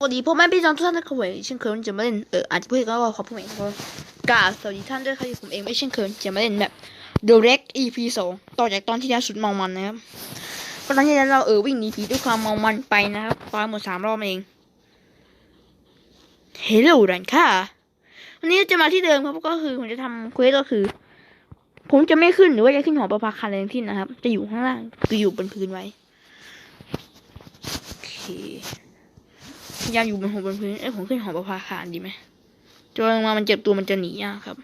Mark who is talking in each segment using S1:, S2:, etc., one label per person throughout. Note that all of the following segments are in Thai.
S1: สวัสดีพ่อแม่พี่น้องทุกท่านนะครับผมเช่นเคยจะมาเล่นเอออาจจะพูดก็ว่าขอพูดเองครับกาสวัสดีท่านด้วยครับผมเองไม่เช่นเคยจะมาเล่นแบบ Direct EP สองต่อจากตอนที่แล้วสุดเมามันนะครับตอนที่แล้วเราเออวิ่งหนีผีด้วยความเมามันไปนะครับตายหมดสามรอบเองเฮลโหลดันค่ะวันนี้จะมาที่เดิมครับก็คือผมจะทำเควสก็คือ ผมจะไม่ขึ้นหรือว่าจะขึ้นหอประภาคารอะไรทั้งสิ้นนะครับ จะอยู่ข้างล่างคืออยู่บนพื้นไว้โอเค ยายามอยู่บนหัวบนพื้นเอ้ยผมขึ้นหอประภาคารดีไหมจนลงมามันเจ็บตัวมันจะหนียากครับ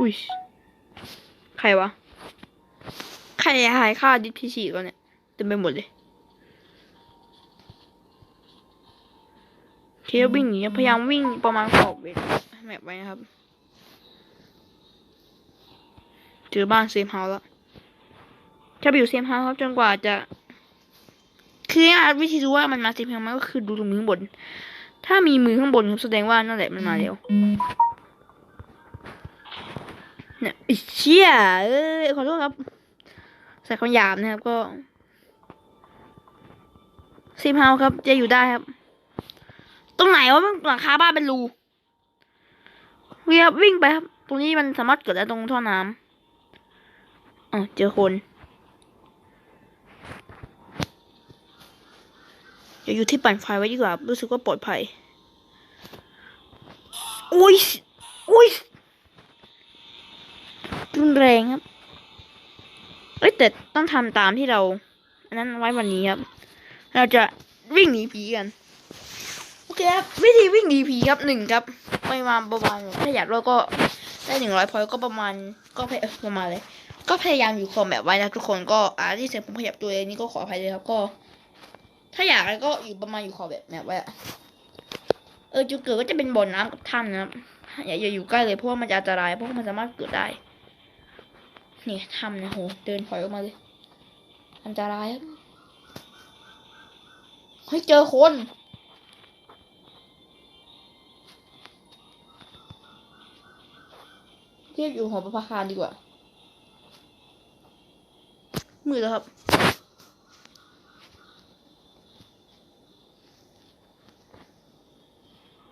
S1: อุ้ยใครวะ ใครหายค่าดิสพีชีก่อนเนี่ยเต็มไปหมดเลย ทีวิ่งหนีพยายามวิ่งประมาณขอบเวทแมปไว้นะครับเจอบ้านเซฟเฮาส์แล้วจะไปอยู่เซฟเฮาส์ครับจนกว่าจะคืออะวิธีรู้ว่ามันมาเซฟเฮาส์ไหมก็คือดูตรงมือข้างบน ถ้ามีมือข้างบนครับแสดงว่านั่นแหละมันมาแล้วเนี่ยอ้เชี่ยเอ้ยขอโทษครับใส่คำหยาบนะครับก็เซฟเฮาส์ครับจะอยู่ได้ครับ ตรงไหนวะมันหลังคาบ้านเป็นรูเวียวิ่งไปครับ ตรงนี้มันสามารถเกิดได้ตรงท่อน้ำอ๋อเจอคนอย่าอยู่ที่ปั่นไฟไว้ดีกว่า รู้สึกว่าปลอดภัยอุ้ยอุ้ยรุนแรงครับ เอ้ยแต่ต้องทำตามที่เรา อันนั้นไว้วันนี้ครับ เราจะวิ่งหนีผีกัน เคครับวิธีวิ่งดีผีครับหนึ่งครับไปมาประมาณถ้าอยากเราก็ได้หนึ่งร้อยพอยก็ประมาณก็พยประมาณเลย ก็พยายามอยู่คอมแบบไว้นะทุกคนก็อ่าที่เสียงผมขยับตัวเองนี่ก็ขออภัยเลยครับก็ ถ้าอยากอะไรก็อยู่ประมาณอยู่คอแบบแบบไว้เออจุดเกิดก็จะเป็นบ่อน้ำกับถ้ำนะครับอย่าอย่าอยู่ใกล้เลยเพราะว่ามันจะอันตรายเพราะมันสามารถเกิดได้นี่ถ้ำนะโหเดินถอยออกมาเลยอันตรายเฮ้ยเจอคน เทียบอยู่หอประภาคารดีกว่า มือแล้วครับ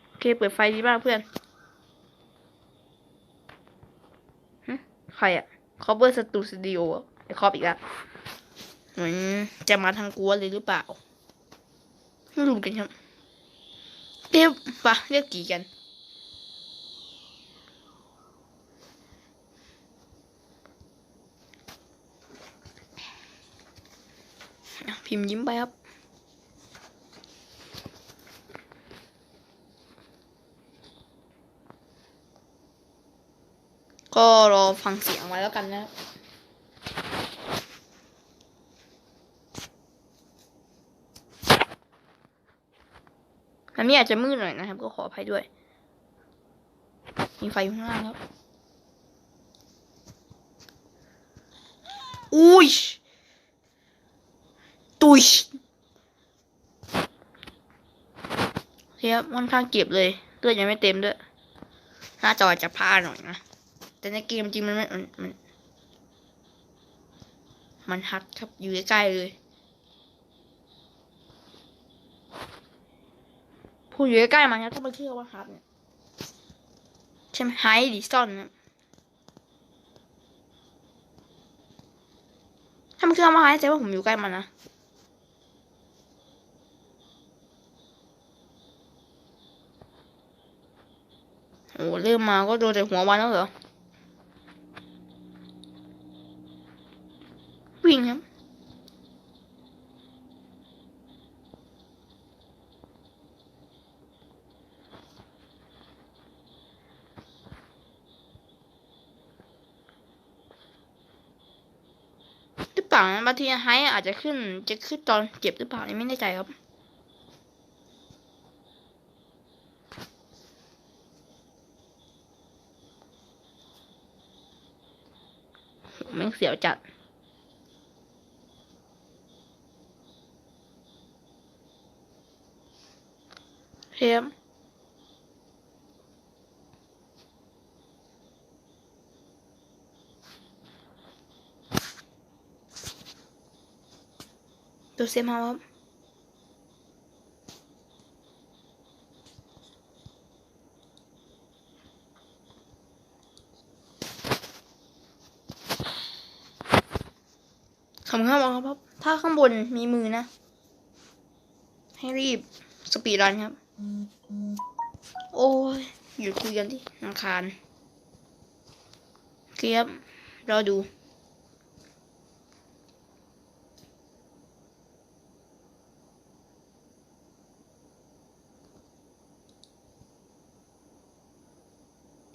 S1: โอเคเปิดไฟดีมากเพื่อนใครอะคอเบอร์สตูสตูดิโอไอครอบอีกแล้วเหมือนจะมาทางกลัวเลยหรือเปล่าไม่รู้เหมือนกันครับเรียกปะเรียกกี่กัน พิมพ์ยิ้มไปครับ ก็รอฟังเสียงไว้แล้วกันนะครับอันนี้อาจจะมืดหน่อยนะครับ ก็ขออภัยด้วย มีไฟอยู่ข้างล่างครับอุ้ย ตุยเทียบค่อนข้างเก็บเลยเลือดยังไม่เต็มด้วยหน้าจอจะพลาดหน่อยนะ แต่ในเกมจริงมันไม่มันมันมันฮัดครับอยู่ใกล้ๆเลยพูดอยู่ใกล้ๆมันนะต้องไปเชื่อว่าฮัดเนี่ยใช่ไหมไฮดิซอนนะถ้ามันคือมาไฮแสดงว่าผมอยู่ใกล้มันนะ โอ้เริ่มมาก็โดนแต่หัววันแล้วเหรอ วิ่งครับหรือเปล่านะบางทีไฮอาจจะขึ้นจะขึ้นตอนเจ็บหรือเปล่านี่ไม่แน่ใจครับ แม่งเสียว จัดโอเคครับตัวเซมเอาครับสำคัญมากครับ ถ้าข้างบนมีมือนะ ให้รีบสปีดรันครับ โอ้ยหยุดคุยกันดินำคาญเกียบรอดู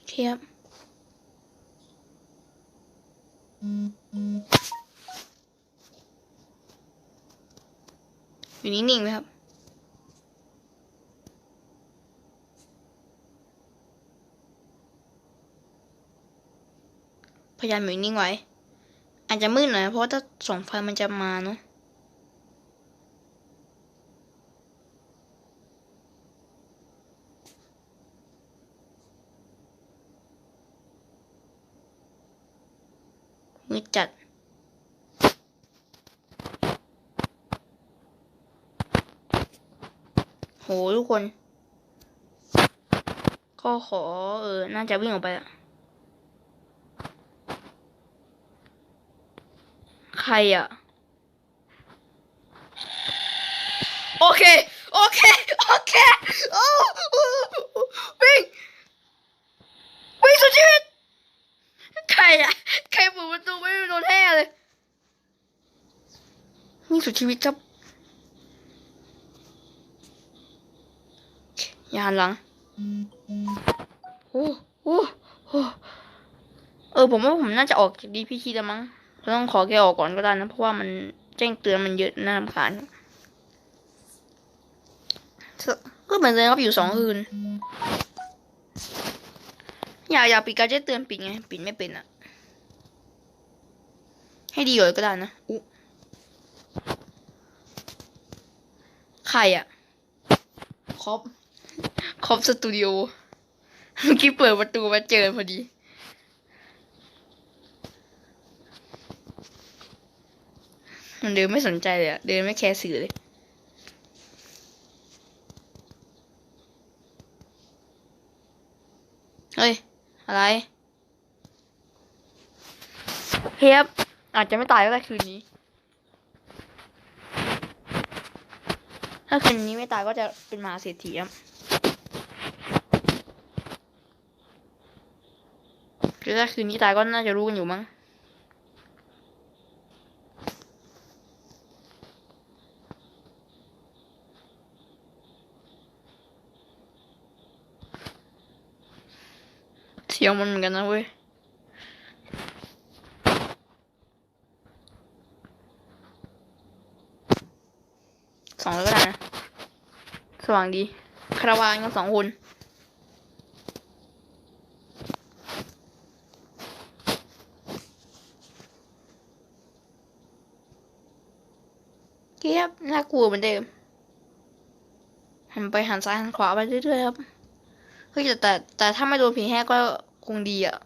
S1: เทียบ อยู่นิ่งๆนะครับ พยายามอยู่นิ่งไว้ อาจจะมืดหน่อยเพราะว่าถ้าส่องไฟมันจะมาเนาะ มืดจัด โหทุกคน ก็ขอเออ น่าจะวิ่งออกไปอะใครอะโอเค โอเค โอเค โอ้วิ่งวิ่งสุดชีวิตใครอะใครเปิดประตูไม่โดนแห่เลยวิ่งสุดชีวิตครับ อย่าหันหลังโอ้โหเออ ผมว่าผมน่าจะออกจากดีพีทีแล้วมั้งต้องขอแกออกก่อนก็ได้นะ เพราะว่ามันแจ้งเตือนมันเยอะน่ารำคาญก็เหมือนเดิมครับอยู่สองคืน อยากอยากปิดการแจ้งเตือนปิดไง ปิดไม่เป็นอะให้ดีกว่าก็ได้นะอุ๊ใครอะครบ ครบสตูดิโอเมื่อกี้เปิดประตูมาเจอพอดี มันเดินไม่สนใจเลยอะเดินไม่แคร์สื่อเลยเฮ้ย อะไรเฮียบอาจจะไม่ตายก็ได้คืนนี้ ถ้าคืนนี้ไม่ตายก็จะเป็นมหาเศรษฐีครับ คือถ้าคืนนี้ตายก็น่าจะรู้กันอยู่มั้งเสียงมันเหมือนกันนะเว้ยสองเลยก็ได้นะสว่างดีคาราวานกันสองคน เกียบ น่ากลัวเหมือนเดิม หันไปหันซ้ายหันขวาไปเรื่อยๆครับ เฮ้ยแต่แต่แต่ถ้าไม่โดนผีแห้ก็คงดีอะ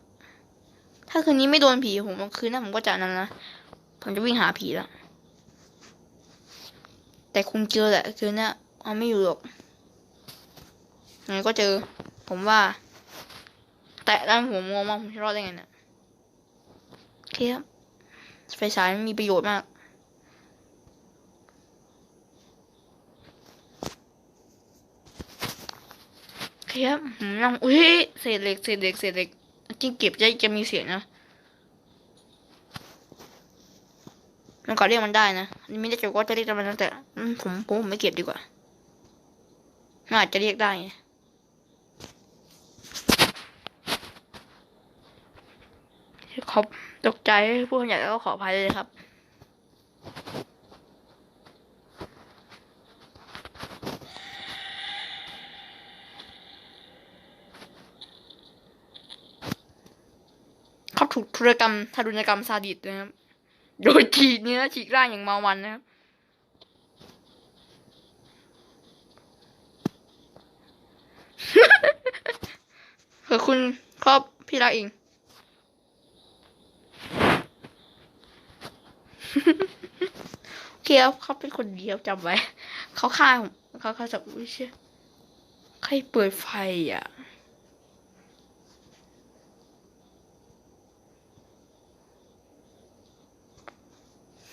S1: ถ้าคืนนี้ไม่โดนผีผมคืนหน้าผมก็จะนั้นนะ ผมจะวิ่งหาผีแล้วแต่คงเจอแหละคืนนี้เอาไม่อยู่หรอกยังไงก็เจอ ผมว่า แต่ด้านผมงงมากผมจะรอดได้ไงเนี่ยโอเคครับไฟฉายมีประโยชน์มาก โอเคครับผมนั่งอุ้ยเศษเหล็กเศษเหล็กเศษเหล็กจริงเก็บจะจะมีเสียงนะมันก็เรียกมันได้นะไม่ได้จะว่าจะเรียกมันตั้งแต่ผมผมไม่เก็บดีกว่ามันอาจจะเรียกได้ขอบตกใจผู้คนใหญ่ก็ขออภัยเลยครับ เขาถูกธุ รกรรมทารุณกรรมซาดิสนะครับ โดยฉีกเนื้อฉีกร่างอย่างเมามันนะครับผื่อคุณครอบพี่รักเองโอเคครับเขาเป็นคนเดียวจำไว้ เขาฆ่าผมเขาฆ่าสับอุ้ยเชี่ยใครเปิดไฟอะ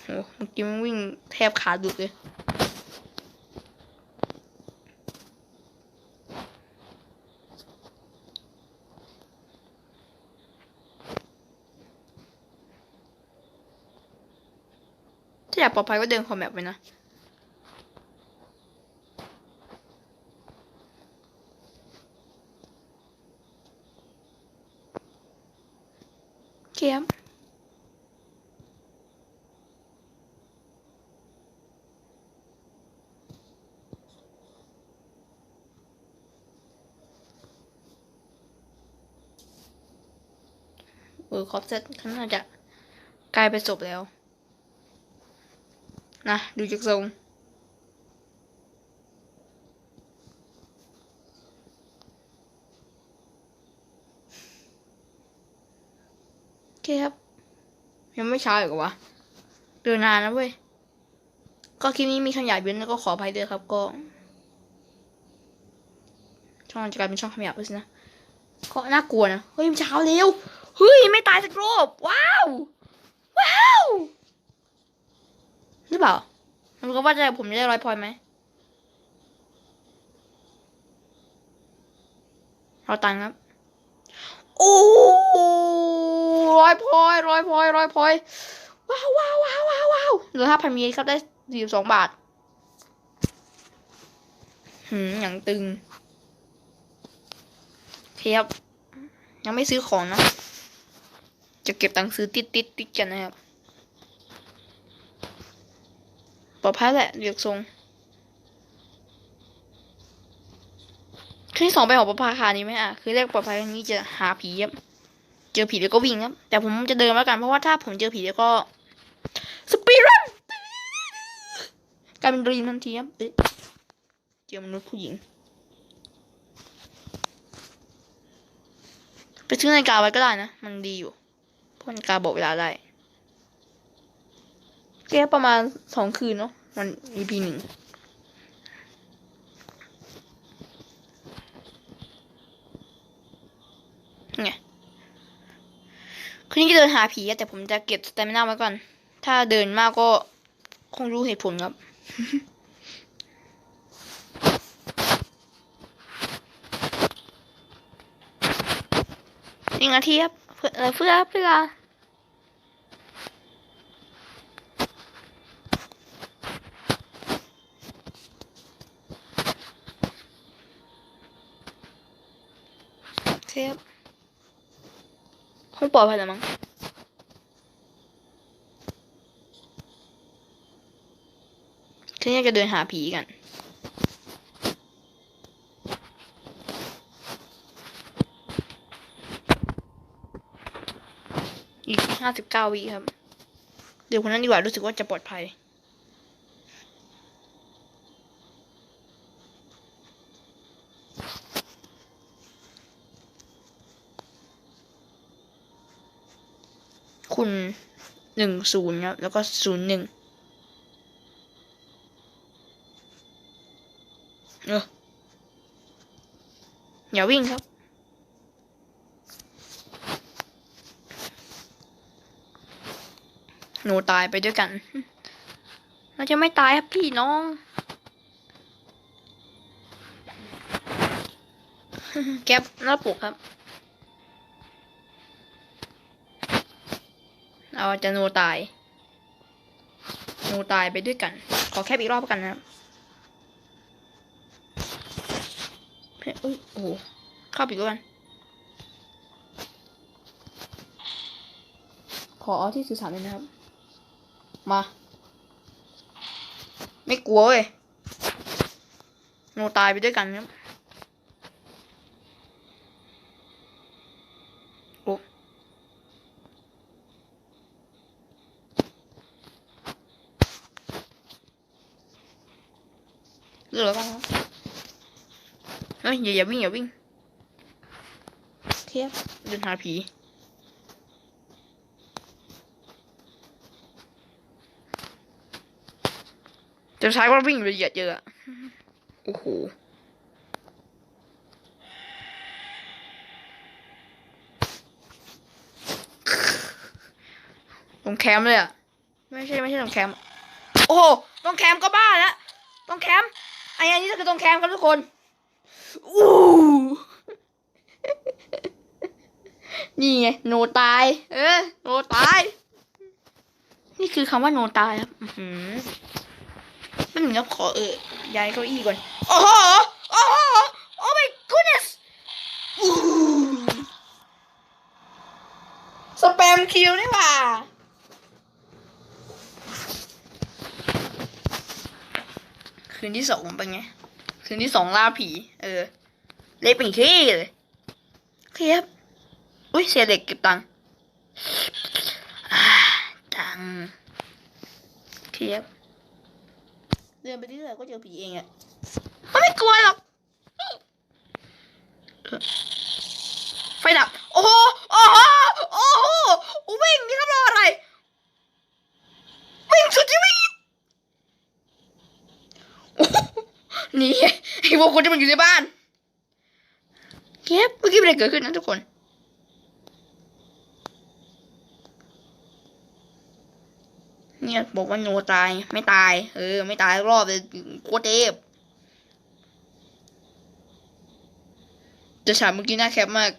S1: โหเมื่อกี้มันวิ่งแทบขาดุดเลย ถ้าอยากปลอดภัยก็เดินคอมแมปไปนะเคครับ เออ ครบเซตข้าน้าจะกลายเป็นศพแล้ว นะ ดูจากทรงโอเคครับ ยังไม่เช้าอีกเหรอวะเดินนานแล้วเว้ย ก็คลิปนี้มีขยายเว้นแล้วก็ขออภัยด้วยครับก็ ช่องจะกลายเป็นช่องขยายไปสินะ ก็น่ากลัวนะ เฮ้ยมันเช้าเร็ว เฮ้ย ไม่ตายสักรอบ ว้าว ว้าว หรือเปล่ามันก็ว่าจะผมจะได้ร้อยพอยไหมเราตังครับ โอ้ร้อยพอยร้อยพอยร้อยพอยว้าวว้าวว้าวว้าวว้าวเหลือห้าพันมีครับได้สี่สองบาท หืมอย่างตึงเทียบยังไม่ซื้อของนะ จะเก็บตังค์ซื้อติดติดติดกันนะครับปลอดภัยแหละเรียกทรงขึ้นที่สองไปของปลอดภัยคานี้ไหมอะคือแรกปลอดภัยนี้จะหาผีครับเจอผีแล้วก็วิ่งครับ แต่ผมจะเดินแล้วกันเพราะว่าถ้าผมเจอผีแล้วก็สปีรันกลายเป็นรีมทันทีครับเอ๊ะเจอมนุษย์ผู้หญิง ไปซื้อนาฬิกาไว้ก็ได้นะ มันดีอยู่ พราะนกาบอกเวลาได้แค่ประมาณสองคืนเนาะมัน EP หนึ่งไงคืนนี้จะเดินหาผีแต่ผมจะเก็บสเตมินาไว้ก่อน ถ้าเดินมากก็คงรู้เหตุผลครับนึ่งนาทีครับ เพื่อเอ่อเพื่อเพื่อเซฟคงปลอดภัยแล้วมั้งทีนี้จะเดินหาผีกัน อีกห้าสิบเก้าวิครับ เดี๋ยวคนนั้นดีกว่ารู้สึกว่าจะปลอดภัย คุณหนึ่งศูนย์ครับ แล้วก็ศูนย์หนึ่งเอออย่าวิ่งครับ หนูตายไปด้วยกัน เราจะไม่ตายครับพี่น้อง แก๊ปน้าปลุกครับเอาจะหนูตาย หนูตายไปด้วยกัน ขอแคบอีกรอบกันนะครับเฮ้ยอุ๊ยโอ้โหเข้าไปด้วยกันขอเอที่สื่อสารเลยนะครับ มา ไม่กลัวเว้ยโนตายไปด้วยกันครับโอ้เลือกแล้วกันครับเฮ้ยอย่าอย่าวิ่งอย่าวิ่งเคครับเดินหาผี จะใช้ว่าวิ่งละเอียดเยอะอะโอ้โหตรงแคมป์เลยอะ ไม่ใช่ไม่ใช่ตรงแคมป์โอ้โหตรงแคมป์ก็บ้าแล้วตรงแคมป์ไอ้อันนี้ก็คือตรงแคมป์ครับทุกคนอู้นี่ไงโนตาย เออโนตาย นี่คือคำว่าโนตายครับ อื้อหือไม่นครับขอเออย้ายเก้าอี้ก่อน โอ้โห โอ้โห โอ้ my goodness สแปมคิวนี่หว่า คืนที่สองเป็นไง คืนที่สองล่าผี เออ เละเป็นขี้เลยเคครับอุ้ยเสียเหล็กเก็บตังค์ตังค์เคครับ ดินไปเรื่อยๆก็เจอผีเองอะมันไม่กลัวหรอกไฟดับ โอ้โห โอ้โห โอ้โห วิ่งนี่ครับรออะไร วิ่งสุดชีวิตนี่ไอ้พวกคนที่มันอยู่ในบ้านเก็บเมื่อกี้ไม่ได้เกิดขึ้นนะทุกคน เนี่ยบอกว่าโนตายไม่ตาย เออ ไม่ตายรอบเลยโคตรเทพจะฉากเมื่อกี้น่าแคปมาก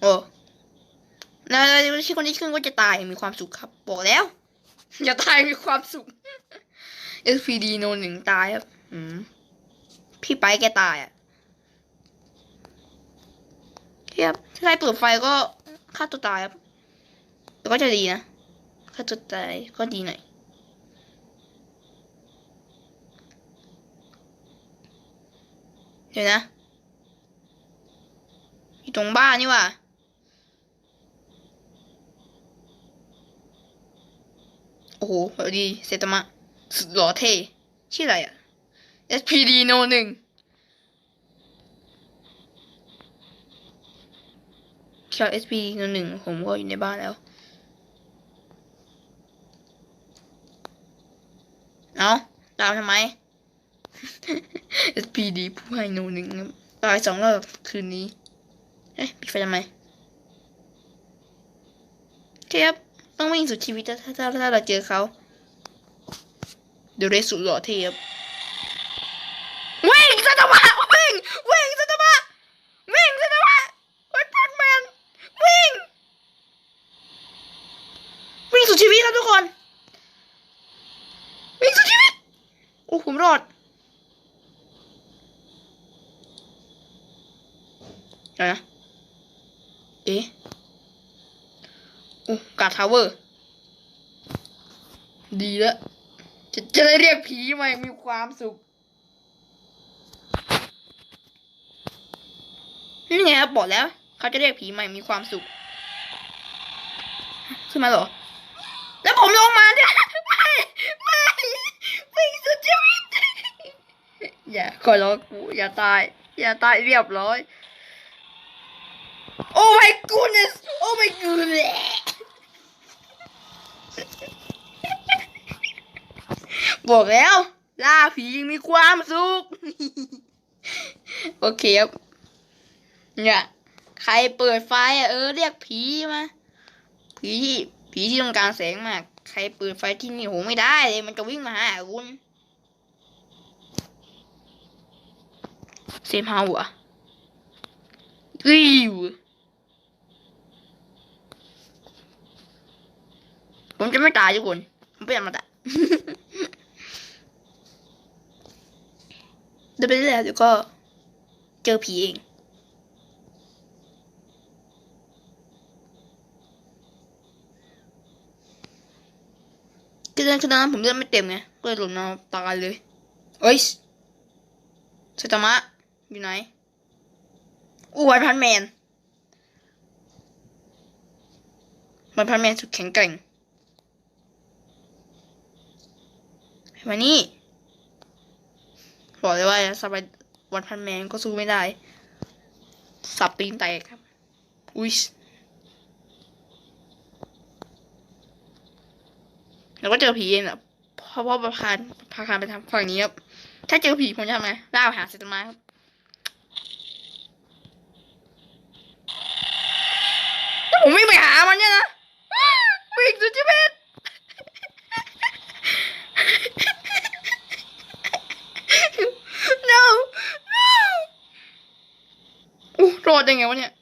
S1: โอ้แล้วที่คนที่ขึ้นก็จะตายมีความสุขครับ บอกแล้ว อย่าตายมีความสุข SPD โนหนึ่งตายครับ อืม พี่ไปแกตายอะครับถ้าใครเปิดไฟก็ฆ่าตัวตายครับ แต่ก็จะดีนะฆ่าตัวตายก็ดีหน่อยเดี๋ยวนะอยู่ตรงบ้านนี่ว่าโอ้โหดีเซตมะสุดหล่อเท่ชื่ออะไรอะ SPD โนหนึ่งเคียว SPD โนหนึ่งผมก็อยู่ในบ้านแล้ว เอาตามทำไม SPD ผู้ให้โนหนึ่งตายสองรอบคืนนี้เฮ้ยปิดไฟทำไมเทียบต้องวิ่งสุดชีวิตถ้าถ้าถ้าถ้าเราเจอเขาเดี๋ยวเรสุดหล่อเทียบวิ่งสัตว์วะวิ่งวิ่งสัตว์วะวิ่งสัตว์วะไอ้แบทแมนวิ่ง วิ่งสุดชีวิตครับทุกคน วิ่งสุดชีวิต โอ้ผมรอดเดี๋ยวนะเอ๊ะอ้กาดทาวเวอร์ ดีแล้วจะจะได้เรียกผีมาอย่างมีความสุข นี่ไงครับบอกแล้ว เขาจะเรียกผีมาอย่างมีความสุข ขึ้นมาเหรอ แล้วผมลงมาเนี่ย ไม่ไม่ไม่สุดชีวิต อย่าขอร้องกูอย่าตาย อย่าตายเรียบร้อย Oh my goodness Oh my goodness บอกแล้ว ล่าผียังมีความสุข โอเคครับ เนี่ย ใครเปิดไฟอะเออ เรียกผีมา ผีที่ผีที่ต้องการแสงมาก ใครเปิดไฟที่นี่โหไม่ได้เลย มันจะวิ่งมาหาคุณ เซมเฮาอะริวผมจะไม่ตายทุกคนผมเป็นอมตะเดินไปเรื่อยๆเดี๋ยวก็เจอผีเองคือเดินคือตอนนั้นผมเลือดไม่เต็มไงก็เลยหล่นนอนตายเลยเอ้ยสตามะ อยู่ไหนอู้ไวพันแมนไวพันแมนสุดแข็งแกร่งมานี่บอกเลยว่าสบายวันพันแมนก็สู้ไม่ได้ สับตีนแตกครับ อุ้ยแล้วก็เจอผีเองอะเพราะว่าประพานพาคานไปทางฝั่งนี้ครับ ถ้าเจอผีผมจะทำไงล่าหาเซตมาครับ ถ้า ผมวิ่งไปหามันเนี่ยนะวิ่งสุดชีวิต no no อู้รอดได้ไงวะเนี่ย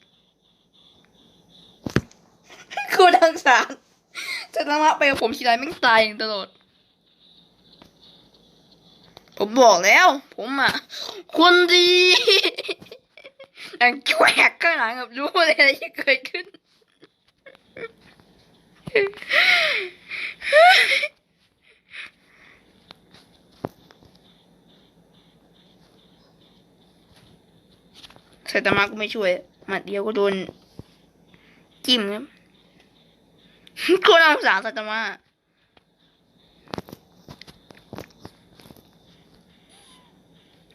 S1: กูดังสารจะทำไปกับผมทีไรแม่งตายอย่างตลอด ผมบอกแล้ว ผมอะ คนดีอย่างแกวกข้างหลังกับรู้เลยอะไรที่เกิดขึ้น ไซตามะก็ไม่ช่วยหมัดเดียวก็โดน จิ้มครับโคนน่าสงสารไซตามะ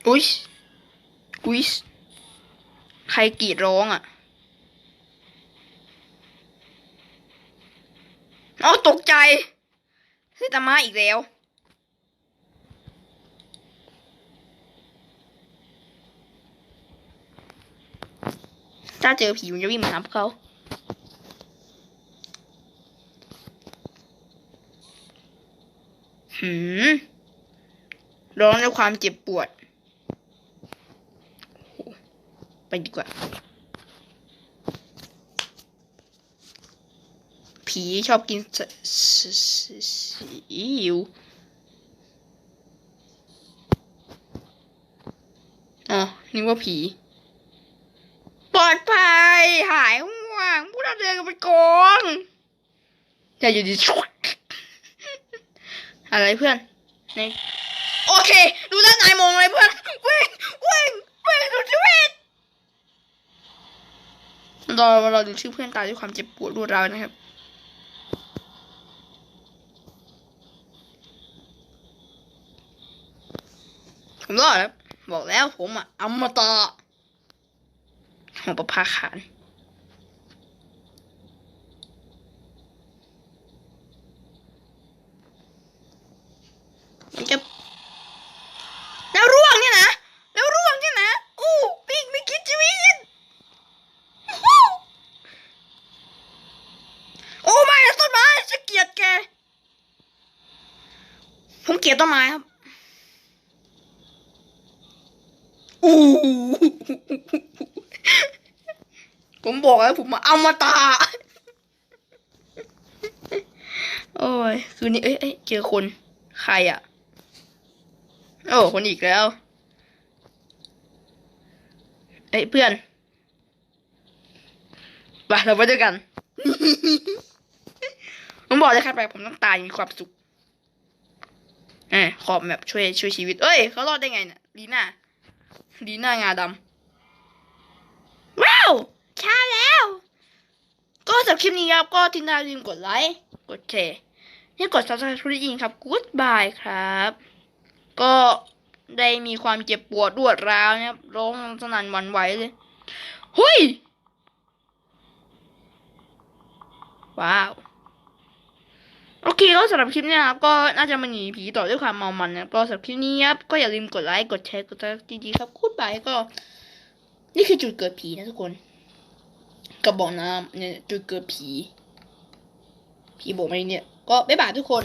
S1: อุ้ยอุ้ยใครกรีดร้องอะ เอาตกใจไซตามะอีกแล้ว ถ้าเจอผีมันจะวิ่งมาหาพวกเขาหืมร้องด้วยความเจ็บปวด ไปดีกว่า ผีชอบกินสสสซีอิวอ๋อนึกว่าผีปลอดภัยหายห่วงพวกเราเดินกันไปกอนอย่าอยู่ดีอะไรเพื่อนในโอเค ดูด้านนายมองอะไรเพื่อนเวิ่งวิ่งวิ่งสุดชีวิตรอเราดูชื่อเพื่อนตายด้วยความเจ็บปวดรวดร้าวนะครับ ผมรอดครับบอกแล้วผมอะอมตะของประภาขานมันจะแล้วร่วงเนี่ยนะแล้วร่วงเนี่ยนะอู้ปีกไม่คิดชีวิตโอ้ไม่ต้นไม้จะเกลียดแกผมเกลียดต้นไม้ครับ อู้ ผมบอกแล้วผมมาเอามาตา โอ้ย คืนนี้เอ้ยเจอคน ใครอะ โอ้คนอีกแล้วเอ้ยเพื่อนไปเราไปด้วยกัน ผมบอกเลยครับไปผมต้องตายมีความสุขเอ้ขอบแบบช่วยช่วยชีวิต เอ้ยเขารอดได้ไงเนี่ยลีน่าลีน่างาดำว้าว ช้าแล้ว ก็สำหรับคลิปนี้ครับก็ทิ้งท้ายลืมกดไลค์กดแชร์นี่กด subscribe ทุกทีครับ goodbye ครับ ก็ได้มีความเจ็บปวดรวดร้าวนะครับร้องสนั่นหวั่นไหวเลยเฮ้ยว้าว โอเคก็สำหรับคลิปนี้ครับ ก็น่าจะมาหนีผีต่อด้วยความเมามันนะก็สำหรับคลิปนี้ครับ ก็อย่าลืมกดไลค์ กดแชร์ กดติดตามดีๆครับ goodbye ก็ นี่คือจุดเกิดผีนะทุกคน กระบอกน้ำเนี่ยจุดเกิดผี ผีบอกไมเนี่ย ก็บ๊ายบายทุกคน